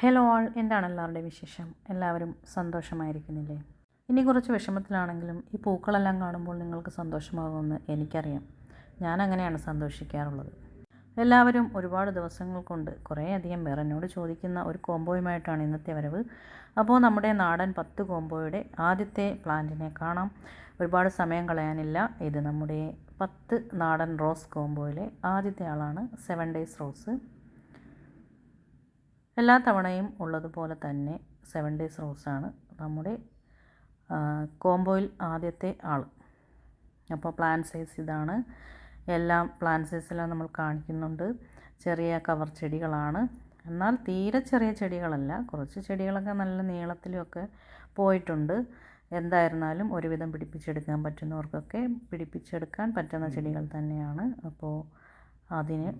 Hello ആൾ എന്താണ് എല്ലാവരുടെയും വിശേഷം? എല്ലാവരും സന്തോഷമായിരിക്കുന്നില്ലേ? ഇനി കുറച്ച് വിഷമത്തിലാണെങ്കിലും ഈ പൂക്കളെല്ലാം കാണുമ്പോൾ നിങ്ങൾക്ക് സന്തോഷമാകുമെന്ന് എനിക്കറിയാം. ഞാൻ അങ്ങനെയാണ് സന്തോഷിക്കാറുള്ളത്. എല്ലാവരും ഒരുപാട് ദിവസങ്ങൾ കൊണ്ട് കുറേയധികം പേർ എന്നോട് ചോദിക്കുന്ന ഒരു കോംബോയുമായിട്ടാണ് ഇന്നത്തെ വരവ്. അപ്പോൾ നമ്മുടെ നാടൻ പത്ത് കോംബോയുടെ ആദ്യത്തെ പ്ലാന്റിനെ കാണാം. ഒരുപാട് സമയം കളയാനില്ല. ഇത് നമ്മുടെ പത്ത് നാടൻ റോസ് കോംബോയിലെ ആദ്യത്തെ ആളാണ് സെവൻ ഡേയ്സ് റോസ് എല്ലാ തവണയും ഉള്ളതുപോലെ തന്നെ സെവൻ ഡേയ്സ് റോസാണ് നമ്മുടെ കോംബോയിൽ ആദ്യത്തെ ആൾ. അപ്പോൾ പ്ലാൻ സൈസ് ഇതാണ്. എല്ലാം പ്ലാൻ സൈസെല്ലാം നമ്മൾ കാണിക്കുന്നുണ്ട്. ചെറിയ കവർ ചെടികളാണ്. എന്നാൽ തീരെ ചെറിയ ചെടികളല്ല കുറച്ച് ചെടികളൊക്കെ നല്ല നീളത്തിലുമൊക്കെ പോയിട്ടുണ്ട്. എന്തായിരുന്നാലും ഒരുവിധം പിടിപ്പിച്ചെടുക്കാൻ പറ്റുന്നവർക്കൊക്കെ പിടിപ്പിച്ചെടുക്കാൻ പറ്റുന്ന ചെടികൾ തന്നെയാണ്. അപ്പോൾ അതിന്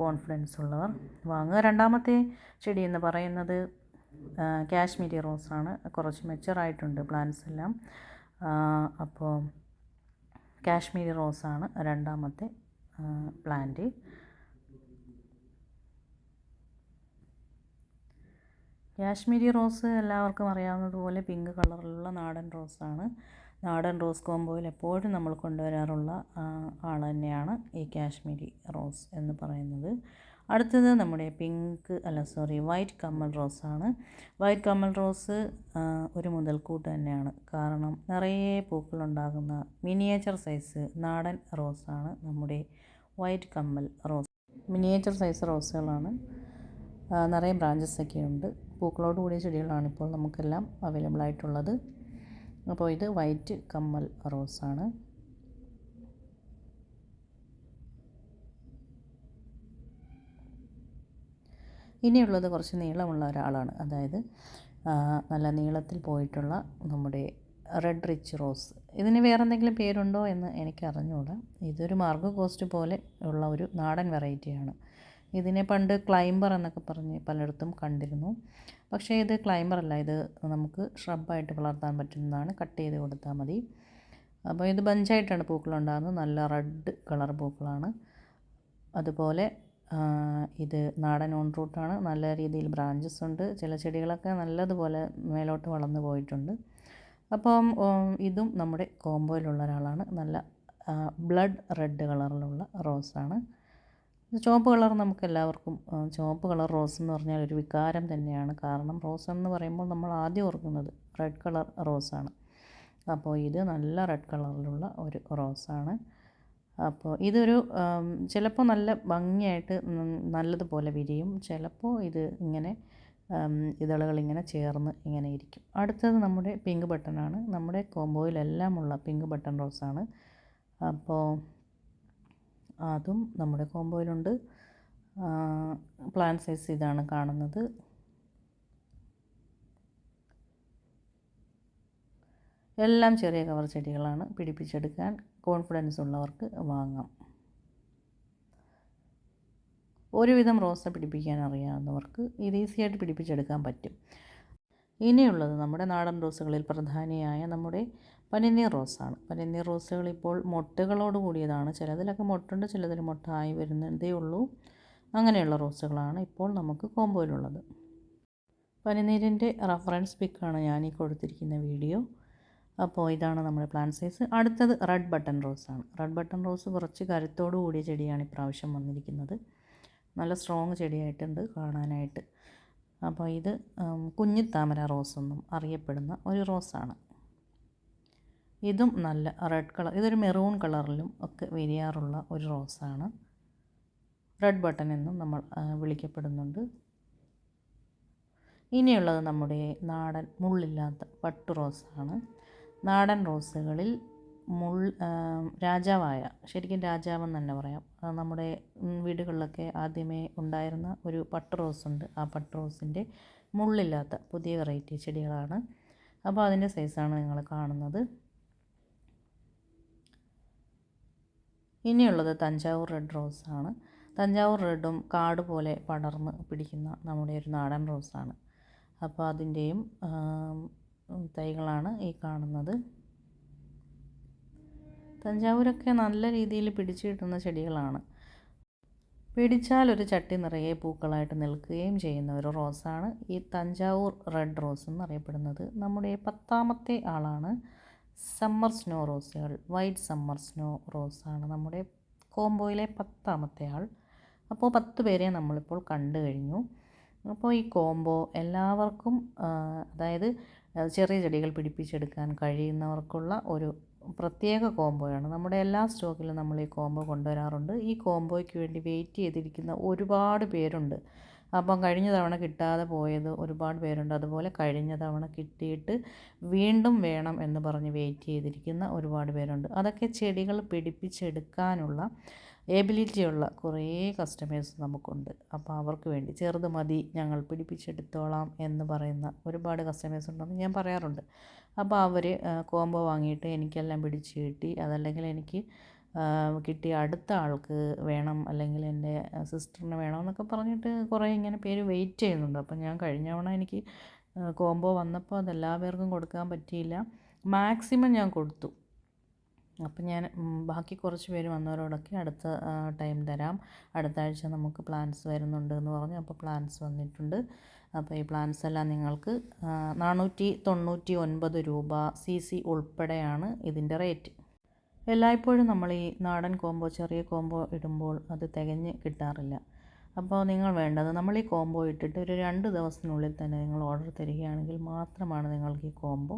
കോൺഫിഡൻസ് ഉള്ളവർ വാങ്ങുക. രണ്ടാമത്തെ ചെടി എന്ന് പറയുന്നത് കാശ്മീരി റോസാണ് കുറച്ച് മെച്ചറായിട്ടുണ്ട് പ്ലാന്റ്സ് എല്ലാം. അപ്പോൾ കാശ്മീരി റോസാണ് രണ്ടാമത്തെ പ്ലാന്റ് കാശ്മീരി റോസ് എല്ലാവർക്കും അറിയാവുന്നതുപോലെ പിങ്ക് കളറിലുള്ള നാടൻ റോസാണ് നാടൻ റോസ് കോംബോയിൽ എപ്പോഴും നമ്മൾ കൊണ്ടുവരാറുള്ള ആൾ തന്നെയാണ് ഈ കാശ്മീരി റോസ് എന്ന് പറയുന്നത്. അടുത്തത് നമ്മുടെ പിങ്ക് അല്ല സോറി വൈറ്റ് കമ്മൽ റോസാണ്. വൈറ്റ് കമ്മൽ റോസ് ഒരു മുതൽക്കൂട്ട് തന്നെയാണ്. കാരണം നിറയെ പൂക്കളുണ്ടാകുന്ന മിനിയേച്ചർ സൈസ് നാടൻ റോസാണ് നമ്മുടെ വൈറ്റ് കമ്മൽ റോസ്. Miniature size റോസുകളാണ്. നിറയെ ബ്രാഞ്ചസ് ഒക്കെ ഉണ്ട്. പൂക്കളോട് കൂടിയ ചെടികളാണ് ഇപ്പോൾ നമുക്കെല്ലാം അവൈലബിൾ ആയിട്ടുള്ളത്. അപ്പോൾ ഇത് വൈറ്റ് കമ്മൽ റോസാണ്. ഇനിയുള്ളത് കുറച്ച് നീളമുള്ള ഒരാളാണ്. അതായത് നല്ല നീളത്തിൽ പോയിട്ടുള്ള നമ്മുടെ റെഡ് റിച്ച് റോസ് ഇതിന് വേറെ എന്തെങ്കിലും പേരുണ്ടോ എന്ന് എനിക്ക് അറിഞ്ഞുകൂടാ ഇതൊരു മാർഗോ കോസ്റ്റ് പോലെ ഉള്ള ഒരു നാടൻ വെറൈറ്റിയാണ് ഇതിനെ പണ്ട് ക്ലൈംബർ എന്നൊക്കെ പറഞ്ഞ് പലയിടത്തും കണ്ടിരുന്നു. പക്ഷേ ഇത് ക്ലൈംബർ അല്ല ഇത് നമുക്ക് ഷ്രബായിട്ട് വളർത്താൻ പറ്റുന്നതാണ്. കട്ട് ചെയ്ത് കൊടുത്താൽ മതി. അപ്പോൾ ഇത് ബഞ്ചായിട്ടാണ് പൂക്കളുണ്ടാകുന്നത്. നല്ല റെഡ് കളർ പൂക്കളാണ്. അതുപോലെ ഇത് നാടൻ ഓൺ റൂട്ടാണ് നല്ല രീതിയിൽ ബ്രാഞ്ചസ് ഉണ്ട്. ചില ചെടികളൊക്കെ നല്ലതുപോലെ മേലോട്ട് വളർന്നു പോയിട്ടുണ്ട്. അപ്പം ഇതും നമ്മുടെ കോംബോയിലുള്ള ഒരാളാണ്. നല്ല ബ്ലഡ് റെഡ് കളറിലുള്ള റോസാണ് ചുവപ്പ് കളർ നമുക്ക് എല്ലാവർക്കും ചുവപ്പ് കളർ റോസ് എന്ന് പറഞ്ഞാൽ ഒരു വികാരം തന്നെയാണ്. കാരണം റോസ് എന്ന് പറയുമ്പോൾ നമ്മൾ ആദ്യം ഓർക്കുന്നത് റെഡ് കളർ റോസാണ് അപ്പോൾ ഇത് നല്ല റെഡ് കളറിലുള്ള ഒരു റോസാണ് അപ്പോൾ ഇതൊരു ചിലപ്പോൾ നല്ല ഭംഗിയായിട്ട് നല്ലതുപോലെ വിരിയും. ചിലപ്പോൾ ഇത് ഇങ്ങനെ ഇതളുകൾ ഇങ്ങനെ ചേർന്ന് ഇങ്ങനെ ഇരിക്കും. അടുത്തത് നമ്മുടെ പിങ്ക് ബട്ടണാണ് നമ്മുടെ കോംബോയിലെല്ലാമുള്ള പിങ്ക് ബട്ടൺ റോസാണ് അപ്പോൾ അതും നമ്മുടെ കോമ്പോയിലുണ്ട് പ്ലാൻ സൈസ് ഇതാണ് കാണുന്നത്. എല്ലാം ചെറിയ കവർ ചെടികളാണ്. പിടിപ്പിച്ചെടുക്കാൻ കോൺഫിഡൻസ് ഉള്ളവർക്ക് വാങ്ങാം. ഒരുവിധം റോസ പിടിപ്പിക്കാൻ അറിയാവുന്നവർക്ക് ഇത് ഈസിയായിട്ട് പിടിപ്പിച്ചെടുക്കാൻ പറ്റും. ഇനിയുള്ളത് നമ്മുടെ നാടൻ റോസുകളിൽ പ്രധാനിയായ നമ്മുടെ പനിനീർ റോസാണ്. പനിനീർ റോസുകൾ ഇപ്പോൾ മൊട്ടുകളോട് കൂടിയതാണ്. ചിലതിലൊക്കെ മൊട്ടുണ്ട് ചിലതിൽ മൊട്ടായി വരുന്നതേ ഉള്ളൂ. അങ്ങനെയുള്ള റോസുകളാണ് ഇപ്പോൾ നമുക്ക് കോമ്പോയിലുള്ളത് പനിനീരിന്റെ റഫറൻസ് പിക്കാണ് ഞാൻ ഈ കൊടുത്തിരിക്കുന്ന വീഡിയോ. അപ്പോൾ ഇതാണ് നമ്മുടെ പ്ലാൻ സൈസ്. അടുത്തത് റെഡ് ബട്ടൺ റോസാണ്. റെഡ് ബട്ടൺ റോസ് കുറച്ച് കരുത്തോടു കൂടിയ ചെടിയാണ് ഇപ്രാവശ്യം വന്നിരിക്കുന്നത്. നല്ല സ്ട്രോങ് ചെടിയായിട്ടുണ്ട് കാണാനായിട്ട്. അപ്പോൾ ഇത് കുഞ്ഞിത്താമര റോസ് എന്നും അറിയപ്പെടുന്ന ഒരു റോസാണ്. ഇതും നല്ല റെഡ് കളർ ഇതൊരു മെറൂൺ കളറിലും ഒക്കെ വിരിയാറുള്ള ഒരു റോസാണ് റെഡ് ബട്ടൺ എന്നും നമ്മൾ വിളിക്കപ്പെടുന്നുണ്ട്. ഇനിയുള്ളത് നമ്മുടെ നാടൻ മുള്ളില്ലാത്ത പട്ടു റോസാണ് നാടൻ റോസുകളിൽ മുൾ രാജാവായ ശരിക്കും രാജാവെന്ന് തന്നെ പറയാം. നമ്മുടെ വീടുകളിലൊക്കെ ആദ്യമേ ഉണ്ടായിരുന്ന ഒരു പട്ട് റോസ് ഉണ്ട്. ആ പട്ട് റോസിന്റെ മുള്ളില്ലാത്ത പുതിയ വെറൈറ്റി ചെടികളാണ്. അപ്പോൾ അതിന്റെ സൈസാണ് നിങ്ങൾ കാണുന്നത്. ഇനിയുള്ളത് തഞ്ചാവൂർ റെഡ് റോസാണ്. തഞ്ചാവൂർ റെഡും കാട് പോലെ പടർന്ന് പിടിക്കുന്ന നമ്മുടെ ഒരു നാടൻ റോസാണ്. അപ്പോൾ അതിന്റെയും തൈകളാണ് ഈ കാണുന്നത്. തഞ്ചാവൂരൊക്കെ നല്ല രീതിയിൽ പിടിച്ചു കിട്ടുന്ന ചെടികളാണ്. പിടിച്ചാൽ ഒരു ചട്ടി നിറയെ പൂക്കളായിട്ട് നിൽക്കുകയും ചെയ്യുന്ന ഒരു റോസാണ് ഈ തഞ്ചാവൂർ റെഡ് റോസ് എന്നറിയപ്പെടുന്നത്. നമ്മുടെ പത്താമത്തെ ആളാണ്. സമ്മർ സ്നോ റോസുകൾ വൈറ്റ് സമ്മർ സ്നോ റോസാണ് നമ്മുടെ കോംബോയിലെ പത്താമത്തെ ആൾ. അപ്പോൾ പത്ത് പേരെ നമ്മളിപ്പോൾ കണ്ടു കഴിഞ്ഞു. അപ്പോൾ ഈ കോംബോ എല്ലാവർക്കും അതായത് ചെറിയ ചെടികൾ പിടിപ്പിച്ചെടുക്കാൻ കഴിയുന്നവർക്കുള്ള ഒരു പ്രത്യേക കോംബോയാണ്. നമ്മുടെ എല്ലാ സ്റ്റോക്കിലും നമ്മൾ ഈ കോംബോ കൊണ്ടുവരാറുണ്ട്. ഈ കോംബോയ്ക്ക് വേണ്ടി വെയിറ്റ് ചെയ്തിരിക്കുന്ന ഒരുപാട് പേരുണ്ട്. അപ്പം കഴിഞ്ഞ തവണ കിട്ടാതെ പോയത് ഒരുപാട് പേരുണ്ട്. അതുപോലെ കഴിഞ്ഞ തവണ കിട്ടിയിട്ട് വീണ്ടും വേണം എന്ന് പറഞ്ഞ് വെയിറ്റ് ചെയ്തിരിക്കുന്ന ഒരുപാട് പേരുണ്ട്. അതൊക്കെ ചെടികൾ പിടിപ്പിച്ചെടുക്കാനുള്ള എബിലിറ്റിയുള്ള കുറേ കസ്റ്റമേഴ്സ് നമുക്കുണ്ട്. അപ്പോൾ അവർക്ക് വേണ്ടി ചെറുത് മതി ഞങ്ങൾ പിടിപ്പിച്ചെടുത്തോളാം എന്ന് പറയുന്ന ഒരുപാട് കസ്റ്റമേഴ്സ് ഉണ്ടെന്ന് ഞാൻ പറയാറുണ്ട്. അപ്പോൾ അവർ കോംബോ വാങ്ങിയിട്ട് എനിക്കെല്ലാം പിടിച്ച് കിട്ടി. അതല്ലെങ്കിൽ എനിക്ക് കിട്ടിയ അടുത്ത ആൾക്ക് വേണം അല്ലെങ്കിൽ എന്റെ സിസ്റ്ററിന് വേണം എന്നൊക്കെ പറഞ്ഞിട്ട് കുറേ ഇങ്ങനെ പേര് വെയിറ്റ് ചെയ്യുന്നുണ്ട്. അപ്പം ഞാൻ കഴിഞ്ഞ തവണ എനിക്ക് കോംബോ വന്നപ്പോൾ അതെല്ലാ പേർക്കും കൊടുക്കാൻ പറ്റിയില്ല. മാക്സിമം ഞാൻ കൊടുത്തു. അപ്പം ഞാൻ ബാക്കി കുറച്ച് പേര് വന്നവരോടൊക്കെ അടുത്ത ടൈം തരാം. അടുത്ത ആഴ്ച നമുക്ക് പ്ലാൻസ് വരുന്നുണ്ട് എന്ന് പറഞ്ഞു. അപ്പോൾ പ്ലാൻസ് വന്നിട്ടുണ്ട്. അപ്പോൾ ഈ പ്ലാൻസ് എല്ലാം നിങ്ങൾക്ക് നാനൂറ്റി തൊണ്ണൂറ്റി ഒൻപത് രൂപ സി സി ഉൾപ്പെടെയാണ് ഇതിന്റെ റേറ്റ്. എല്ലായ്പ്പോഴും നമ്മൾ ഈ നാടൻ കോംബോ ചെറിയ കോംബോ ഇടുമ്പോൾ അത് തികഞ്ഞ് കിട്ടാറില്ല. അപ്പോൾ നിങ്ങൾ വേണ്ടത് നമ്മൾ ഈ കോംബോ ഇട്ടിട്ട് ഒരു രണ്ട് ദിവസത്തിനുള്ളിൽ തന്നെ നിങ്ങൾ ഓർഡർ തരികയാണെങ്കിൽ മാത്രമാണ് നിങ്ങൾക്ക് ഈ കോംബോ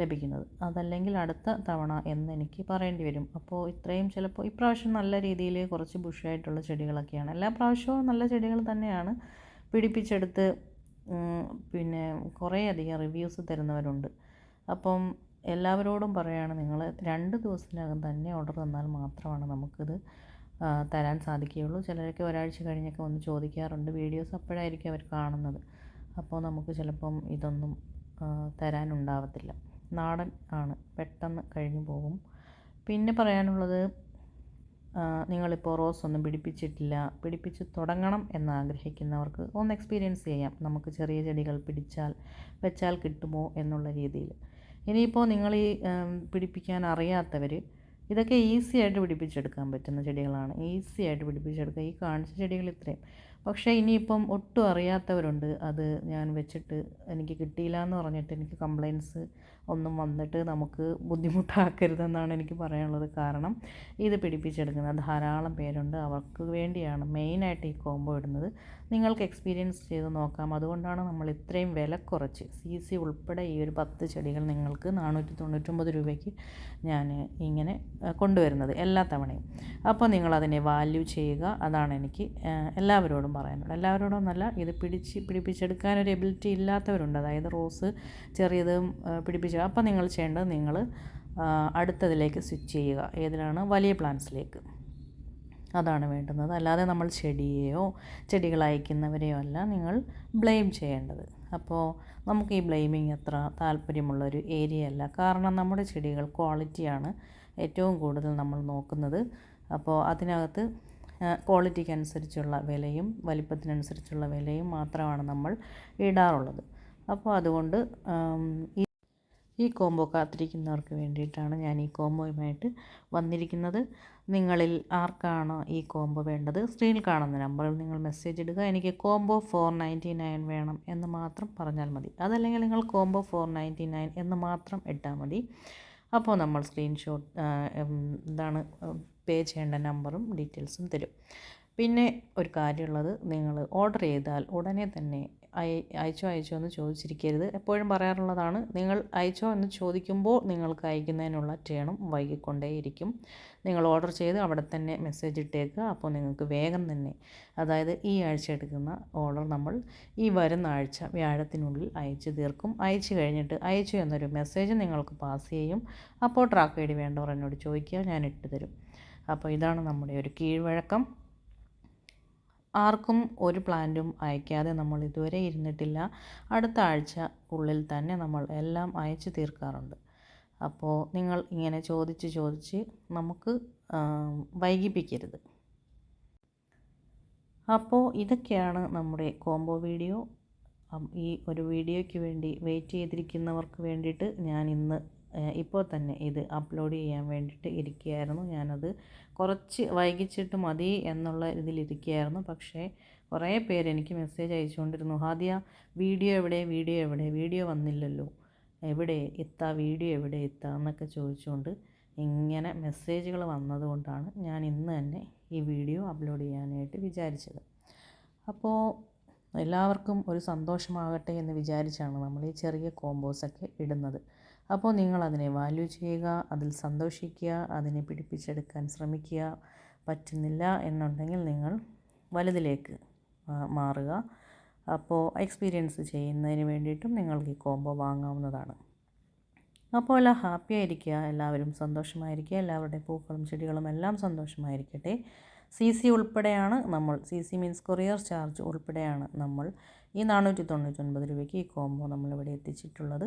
ലഭിക്കുന്നത്. അതല്ലെങ്കിൽ അടുത്ത തവണ എന്ന് എനിക്ക് പറയേണ്ടി വരും. അപ്പോൾ ഇത്രയും ചിലപ്പോൾ ഇപ്രാവശ്യം നല്ല രീതിയിൽ കുറച്ച് ബുഷായിട്ടുള്ള ചെടികളൊക്കെയാണ്. എല്ലാ പ്രാവശ്യവും നല്ല ചെടികൾ തന്നെയാണ് പിടിപ്പിച്ചെടുത്ത് പിന്നെ കുറേയധികം റിവ്യൂസ് തരുന്നവരുണ്ട്. അപ്പം എല്ലാവരോടും പറയുകയാണ് നിങ്ങൾ രണ്ട് ദിവസത്തിനകം തന്നെ ഓർഡർ തന്നാൽ മാത്രമാണ് നമുക്കിത് തരാൻ സാധിക്കുകയുള്ളൂ. ചിലരൊക്കെ ഒരാഴ്ച കഴിഞ്ഞൊക്കെ വന്ന് ചോദിക്കാറുണ്ട് വീഡിയോസ് അപ്പോഴായിരിക്കും അവർ കാണുന്നത്. അപ്പോൾ നമുക്ക് ചിലപ്പം ഇതൊന്നും തരാനുണ്ടാവത്തില്ല. നാടൻ ആണ് പെട്ടെന്ന് കഴിഞ്ഞു പോകും. പിന്നെ പറയാനുള്ളത് നിങ്ങളിപ്പോൾ റോസ് ഒന്നും പിടിപ്പിച്ചിട്ടില്ല പിടിപ്പിച്ച് തുടങ്ങണം എന്ന് ആഗ്രഹിക്കുന്നവർക്ക് ഒന്ന് എക്സ്പീരിയൻസ് ചെയ്യാം. നമുക്ക് ചെറിയ ചെടികൾ പിടിച്ചാൽ വെച്ചാൽ കിട്ടുമോ എന്നുള്ള രീതിയിൽ. ഇനിയിപ്പോൾ നിങ്ങൾ ഈ പിടിപ്പിക്കാൻ അറിയാത്തവർ ഇതൊക്കെ ഈസി ആയിട്ട് പിടിപ്പിച്ചെടുക്കാൻ പറ്റുന്ന ചെടികളാണ്. ഈസി ആയിട്ട് പിടിപ്പിച്ചെടുക്കുക. ഈ കാണിച്ച ചെടികൾ ഇത്രയും. പക്ഷേ ഇനിയിപ്പം ഒട്ടും അറിയാത്തവരുണ്ട്. അത് ഞാൻ വെച്ചിട്ട് എനിക്ക് കിട്ടിയില്ല എന്ന് പറഞ്ഞിട്ട് എനിക്ക് കംപ്ലയിൻസ് ഒന്നും വന്നിട്ട് നമുക്ക് ബുദ്ധിമുട്ടാക്കരുതെന്നാണ് എനിക്ക് പറയാനുള്ളത് കാരണം ഇത് പിടിപ്പിച്ചെടുക്കുന്ന ധാരാളം പേരുണ്ട്. അവർക്ക് വേണ്ടിയാണ് മെയിനായിട്ട് ഈ കോംബോ ഇടുന്നത്. നിങ്ങൾക്ക് എക്സ്പീരിയൻസ് ചെയ്ത് നോക്കാം. അതുകൊണ്ടാണ് നമ്മൾ ഇത്രയും വില കുറച്ച്. സി സി ഉൾപ്പെടെ ഈ ഒരു പത്ത് ചെടികൾ നിങ്ങൾക്ക് നാനൂറ്റി തൊണ്ണൂറ്റൊമ്പത് രൂപയ്ക്ക് ഞാൻ ഇങ്ങനെ കൊണ്ടുവരുന്നത് എല്ലാ തവണയും. അപ്പോൾ നിങ്ങളതിനെ വാല്യൂ ചെയ്യുക. അതാണ് എനിക്ക് എല്ലാവരോടും പറയാനുള്ളത്. എല്ലാവരോടും നല്ല ഇത് പിടിച്ച് പിടിപ്പിച്ചെടുക്കാൻ ഒരു എബിലിറ്റി ഇല്ലാത്തവരുണ്ട്. അതായത് റോസ് ചെറിയതും പിടിപ്പിച്ച്. അപ്പോൾ നിങ്ങൾ ചെയ്യേണ്ടത് നിങ്ങൾ അടുത്തതിലേക്ക് സ്വിച്ച് ചെയ്യുക. ഏതിനാണ് വലിയ പ്ലാന്റ്സിലേക്ക് അതാണ് വേണ്ടുന്നത്. അല്ലാതെ നമ്മൾ ചെടിയെയോ ചെടികൾ അയക്കുന്നവരെയോ അല്ല നിങ്ങൾ ബ്ലെയിം ചെയ്യേണ്ടത്. അപ്പോൾ നമുക്ക് ഈ ബ്ലെയിമിങ് അത്ര താല്പര്യമുള്ളൊരു ഏരിയ അല്ല. കാരണം നമ്മുടെ ചെടികൾ ക്വാളിറ്റിയാണ് ഏറ്റവും കൂടുതൽ നമ്മൾ നോക്കുന്നത്. അപ്പോൾ അതിനകത്ത് ക്വാളിറ്റിക്ക് അനുസരിച്ചുള്ള വിലയും വലിപ്പത്തിനനുസരിച്ചുള്ള വിലയും മാത്രമാണ് നമ്മൾ ഇടാറുള്ളത്. അപ്പോൾ അതുകൊണ്ട് ഈ കോംബോ കാത്തിരിക്കുന്നവർക്ക് വേണ്ടിയിട്ടാണ് ഞാൻ ഈ കോംബോയുമായിട്ട് വന്നിരിക്കുന്നത്. നിങ്ങളിൽ ആർക്കാണ് ഈ കോംബോ വേണ്ടത്? സ്ക്രീനിൽ കാണുന്ന നമ്പറിൽ നിങ്ങൾ മെസ്സേജ് ഇടുക. എനിക്ക് കോംബോ ഫോർ നയന്റി നയൻ വേണം എന്ന് മാത്രം പറഞ്ഞാൽ മതി. അതല്ലെങ്കിൽ നിങ്ങൾ കോംബോ ഫോർ നയന്റി നയൻ എന്ന് മാത്രം ഇട്ടാൽ മതി. അപ്പോൾ നമ്മൾ സ്ക്രീൻഷോട്ട് എന്താണ് പേ ചെയ്യേണ്ട നമ്പറും ഡീറ്റെയിൽസും തരും. പിന്നെ ഒരു കാര്യമുള്ളത് നിങ്ങൾ ഓർഡർ ചെയ്താൽ ഉടനെ തന്നെ അയച്ചോ അയച്ചോ എന്ന് ചോദിച്ചിരിക്കരുത്. എപ്പോഴും പറയാറുള്ളതാണ് നിങ്ങൾ അയച്ചോ എന്ന് ചോദിക്കുമ്പോൾ നിങ്ങൾക്ക് അയക്കുന്നതിനുള്ള ക്ഷീണം വൈകിക്കൊണ്ടേയിരിക്കും. നിങ്ങൾ ഓർഡർ ചെയ്ത് അവിടെ തന്നെ മെസ്സേജ് ഇട്ടേക്കുക അപ്പോൾ നിങ്ങൾക്ക് വേഗം തന്നെ അതായത് ഈ ആഴ്ച എടുക്കുന്ന ഓർഡർ നമ്മൾ ഈ വരുന്ന ആഴ്ച വ്യാഴത്തിനുള്ളിൽ അയച്ചു തീർക്കും. അയച്ചു കഴിഞ്ഞിട്ട് അയച്ചു എന്നൊരു മെസ്സേജ് നിങ്ങൾക്ക് പാസ് ചെയ്യും. അപ്പോൾ ട്രാക്ക് ഐ ഡി വേണ്ടവർ എന്നോട് ചോദിക്കുക ഞാൻ ഇട്ട് തരും. അപ്പോൾ ഇതാണ് നമ്മുടെ ഒരു കീഴ്വഴക്കം. ആർക്കും ഒരു പ്ലാന്റും അയക്കാതെ നമ്മൾ ഇതുവരെ ഇരുന്നിട്ടില്ല. അടുത്ത ആഴ്ച ഉള്ളിൽ തന്നെ നമ്മൾ എല്ലാം അയച്ചു തീർക്കാറുണ്ട്. അപ്പോൾ നിങ്ങൾ ഇങ്ങനെ ചോദിച്ച് ചോദിച്ച് നമുക്ക് വൈകിപ്പിക്കരുത്. അപ്പോൾ ഇതൊക്കെയാണ് നമ്മുടെ കോംബോ വീഡിയോ. ഈ ഒരു വീഡിയോയ്ക്ക് വേണ്ടി വെയിറ്റ് ചെയ്തിരിക്കുന്നവർക്ക് വേണ്ടിയിട്ട് ഞാൻ ഇന്ന് ഇപ്പോൾ തന്നെ ഇത് അപ്ലോഡ് ചെയ്യാൻ വേണ്ടിയിട്ട് ഇരിക്കുകയായിരുന്നു. ഞാനത് കുറച്ച് വൈകിച്ചിട്ട് മതി എന്നുള്ള ഇതിലിരിക്കുകയായിരുന്നു പക്ഷേ കുറേ പേര് എനിക്ക് മെസ്സേജ് അയച്ചുകൊണ്ടിരുന്നു ഹാദിയ വീഡിയോ എവിടെ? വീഡിയോ എവിടെ? വീഡിയോ വന്നില്ലല്ലോ. എവിടെ എത്താ? വീഡിയോ എവിടെ എത്താ? എന്നൊക്കെ ചോദിച്ചുകൊണ്ട് ഇങ്ങനെ മെസ്സേജുകൾ വന്നതുകൊണ്ടാണ് ഞാൻ ഇന്ന് തന്നെ ഈ വീഡിയോ അപ്ലോഡ് ചെയ്യാനായിട്ട് വിചാരിച്ചത്. അപ്പോൾ എല്ലാവർക്കും ഒരു സന്തോഷമാകട്ടെ എന്ന് വിചാരിച്ചാണ് നമ്മൾ ഈ ചെറിയ കോമ്പോസൊക്കെ ഇടുന്നത്. അപ്പോൾ നിങ്ങൾ അതിനെ വാല്യൂ ചെയ്യുക അതിൽ സന്തോഷിക്കുക അതിനെ പിടിപ്പിച്ചെടുക്കാൻ ശ്രമിക്കുക പറ്റുന്നില്ല എന്നുണ്ടെങ്കിൽ നിങ്ങൾ വലുതിലേക്ക് മാറുക. അപ്പോൾ എക്സ്പീരിയൻസ് ചെയ്യുന്നതിന് വേണ്ടിയിട്ടും നിങ്ങൾക്ക് ഈ കോംബോ വാങ്ങാവുന്നതാണ്. അപ്പോൾ എല്ലാം ഹാപ്പി ആയിരിക്കുക എല്ലാവരും സന്തോഷമായിരിക്കുക എല്ലാവരുടെയും പൂക്കളും ചെടികളും എല്ലാം സന്തോഷമായിരിക്കട്ടെ. സി സി ഉൾപ്പെടെയാണ് നമ്മൾ C C means courier charge ഉൾപ്പെടെയാണ് നമ്മൾ ഈ നാനൂറ്റി തൊണ്ണൂറ്റൊൻപത് രൂപയ്ക്ക് ഈ കോംബോ നമ്മളിവിടെ എത്തിച്ചിട്ടുള്ളത്.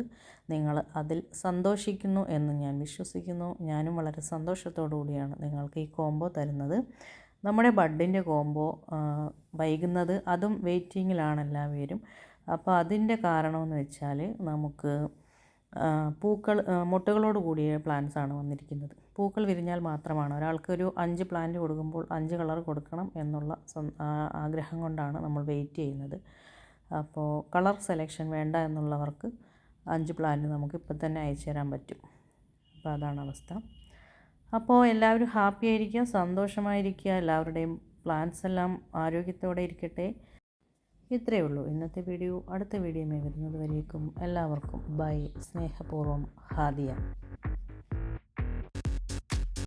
നിങ്ങൾ അതിൽ സന്തോഷിക്കുന്നു എന്ന് ഞാൻ വിശ്വസിക്കുന്നു. ഞാനും വളരെ സന്തോഷത്തോടു കൂടിയാണ് നിങ്ങൾക്ക് ഈ കോംബോ തരുന്നത്. നമ്മുടെ ബഡിന്റെ കോംബോ വൈകുന്നത് അതും വെയിറ്റിങ്ങിലാണ് എല്ലാവരും. അപ്പോൾ അതിന്റെ കാരണമെന്ന് വെച്ചാൽ നമുക്ക് പൂക്കൾ മുട്ടകളോട് കൂടിയ പ്ലാന്റ്സ് ആണ് വന്നിരിക്കുന്നത്. പൂക്കൾ വിരിഞ്ഞാൽ മാത്രമാണ്. ഒരാൾക്കൊരു അഞ്ച് പ്ലാന്റ് കൊടുക്കുമ്പോൾ അഞ്ച് കളർ കൊടുക്കണം എന്നുള്ള ആഗ്രഹം കൊണ്ടാണ് നമ്മൾ വെയിറ്റ് ചെയ്യുന്നത്. അപ്പോൾ കളർ സെലക്ഷൻ വേണ്ട എന്നുള്ളവർക്ക് അഞ്ച് പ്ലാന്റ് നമുക്ക് ഇപ്പം തന്നെ അയച്ചു തരാൻ പറ്റും. അപ്പോൾ അതാണ് അവസ്ഥ. അപ്പോൾ എല്ലാവരും ഹാപ്പി ആയിരിക്കുക സന്തോഷമായിരിക്കുക. എല്ലാവരുടെയും പ്ലാൻസ് എല്ലാം ആരോഗ്യത്തോടെ ഇരിക്കട്ടെ. ഇത്രയേ ഉള്ളൂ. ഇന്നത്തെ വീഡിയോ അടുത്ത വീഡിയോയുമായി വരുന്നത് വരേക്കും എല്ലാവർക്കും. ബൈ സ്നേഹപൂർവം ഹാദിയ.